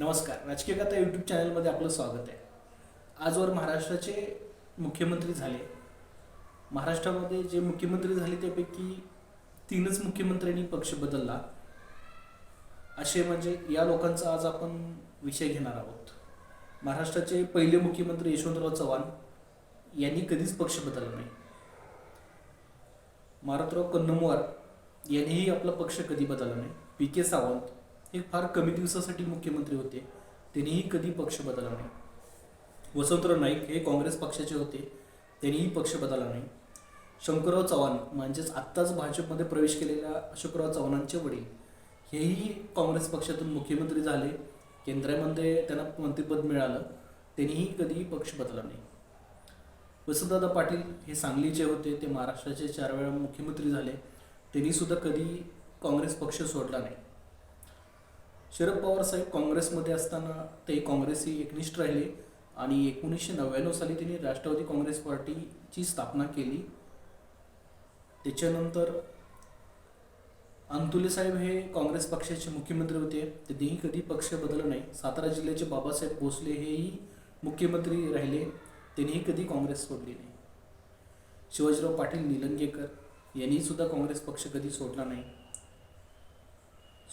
नमस्कार. राजकीय कथा यूट्यूब चॅनलमध्ये आपलं स्वागत आहे. आजवर महाराष्ट्राचे मुख्यमंत्री झाले. महाराष्ट्रामध्ये जे मुख्यमंत्री झाले त्यापैकी तीनच मुख्यमंत्र्यांनी पक्ष बदलला. असे म्हणजे या लोकांचा आज आपण विषय घेणार आहोत. महाराष्ट्राचे पहिले मुख्यमंत्री यशवंतराव चव्हाण यांनी कधीच पक्ष बदलला नाही. मारुतराव कन्नमवार यांनीही आपला पक्ष कधी बदलला नाही. पी के सावंत हे फार कमी दिवसासाठी मुख्यमंत्री होते. त्यांनीही कधी पक्ष बदलला नाही. वसंतराव नाईक हे काँग्रेस पक्षाचे होते. त्यांनीही पक्ष बदलला नाही. शंकरराव चव्हाण म्हणजेच आत्ताच भाजपमध्ये प्रवेश केलेल्या अशोकराव चव्हाणांचे वडील हेही काँग्रेस पक्षातून मुख्यमंत्री झाले. केंद्रामध्ये त्यांना मंत्रिपद मिळालं. त्यांनीही कधीही पक्ष बदलला नाही. वसंतदादा पाटील हे सांगलीचे होते ते महाराष्ट्राचे चार वेळा मुख्यमंत्री झाले. त्यांनी सुद्धा कधी काँग्रेस पक्ष सोडला नाही. शरद पवार साहेब काँग्रेसमध्ये असताना ते काँग्रेसही एकनिष्ठ राहिले आणि एकोणीसशे नव्याण्णव साली त्यांनी राष्ट्रवादी काँग्रेस पार्टीची स्थापना केली. त्याच्यानंतर अंतुले साहेब हे काँग्रेस पक्षाचे मुख्यमंत्री होते. त्यांनीही कधी पक्ष बदलला नाही. सातारा जिल्ह्याचे बाबासाहेब भोसले हेही मुख्यमंत्री राहिले. त्यांनीही कधी काँग्रेस सोडली नाही. शिवाजीराव पाटील निलंगेकर यांनीसुद्धा काँग्रेस पक्ष कधी सोडला नाही.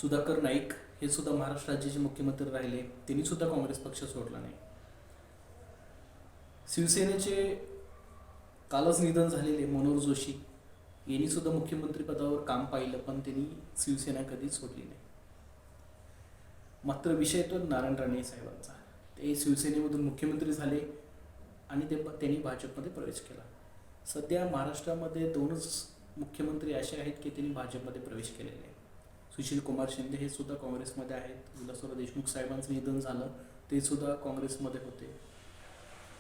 सुधाकर नाईक हे सुद्धा महाराष्ट्र राज्याचे मुख्यमंत्री राहिले. त्यांनी सुद्धा काँग्रेस पक्ष सोडला नाही. शिवसेनेचे कालच निधन झालेले मनोहर जोशी यांनी सुद्धा मुख्यमंत्री पदावर काम पाहिलं पण त्यांनी शिवसेना कधीच सोडली नाही. मात्र विषय तो नारायण राणे साहेबांचा. ते शिवसेनेमधून मुख्यमंत्री झाले आणि ते त्यांनी भाजपमध्ये प्रवेश केला. सध्या महाराष्ट्रामध्ये दोनच मुख्यमंत्री असे आहेत की त्यांनी भाजपमध्ये प्रवेश केलेले आहे सुशील कुमार शिंदे हे सुद्धा काँग्रेसमध्ये आहेत. विलासराव देशमुख साहेबांचं निधन झालं. ते सुद्धा काँग्रेसमध्ये होते.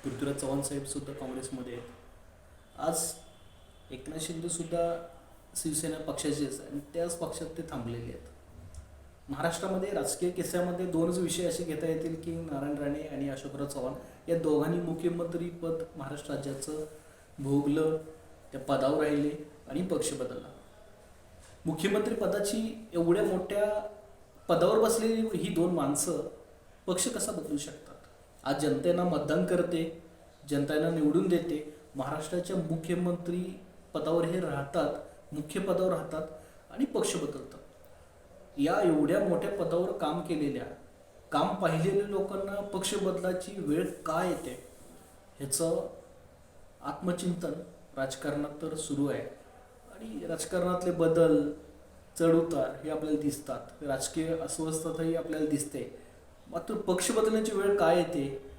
पृथ्वीराज चव्हाण साहेब सुद्धा काँग्रेसमध्ये आहेत. आज एकनाथ शिंदे सुद्धा शिवसेना पक्षाचेच आणि त्याच पक्षात ते थांबलेले आहेत. महाराष्ट्रामध्ये राजकीय किस्स्यामध्ये दोनच विषय असे घेता येतील की नारायण राणे आणि अशोकराव चव्हाण. या दोघांनी मुख्यमंत्री पद महाराष्ट्र राज्याचं भोगलं त्या पदावर राहिले आणि पक्ष बदलला. मुख्यमंत्री पदाची एवढ्या मोठ्या पदावर बसलेली ही दोन माणसं पक्ष कसा बदलू शकतात? आज जनतेना मतदान करते जनतेनं निवडून देते महाराष्ट्राच्या मुख्यमंत्री पदावर हे राहतात मुख्य पदावर राहतात आणि पक्ष बदलतात. या एवढ्या मोठ्या पदावर काम केलेल्या काम पाहिलेल्या लोकांना पक्ष बदलाची वेळ का येते? ह्याचं आत्मचिंतन राजकारणात तर सुरू आहे. आणि राजकारणातले बदल चढउतार हे आपल्याला दिसतात. राजकीय अस्वस्थताही आपल्याला दिसते. मात्र पक्ष बदलण्याची वेळ काय येते?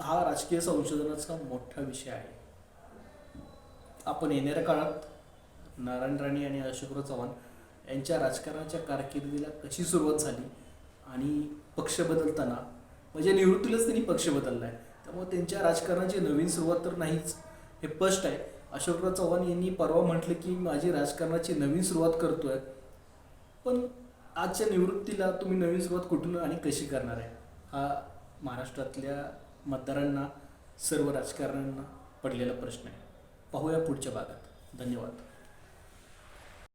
हा राजकीय संशोधनाचा मोठा विषय आहे. आपण येणाऱ्या काळात नारायण राणे आणि अशोकराव चव्हाण यांच्या राजकारणाच्या कारकिर्दीला कशी सुरुवात झाली आणि पक्ष बदलताना म्हणजे निवृत्तीलाच त्यांनी पक्ष बदलला आहे त्यामुळे त्यांच्या राजकारणाची नवीन सुरुवात तर नाहीच. हे स्पष्ट आहे. अशोकराव चव्हाण यांनी परवा म्हटलं की माझी राजकारणाची नवीन सुरुवात करतोय. पण आजच्या निवृत्तीला तुम्ही नवीन सुरुवात कुठून आणि कशी करणार आहे? हा महाराष्ट्रातल्या मतदारांना सर्व राजकारण्यांना पडलेला प्रश्न आहे. पाहूया पुढच्या भागात. धन्यवाद.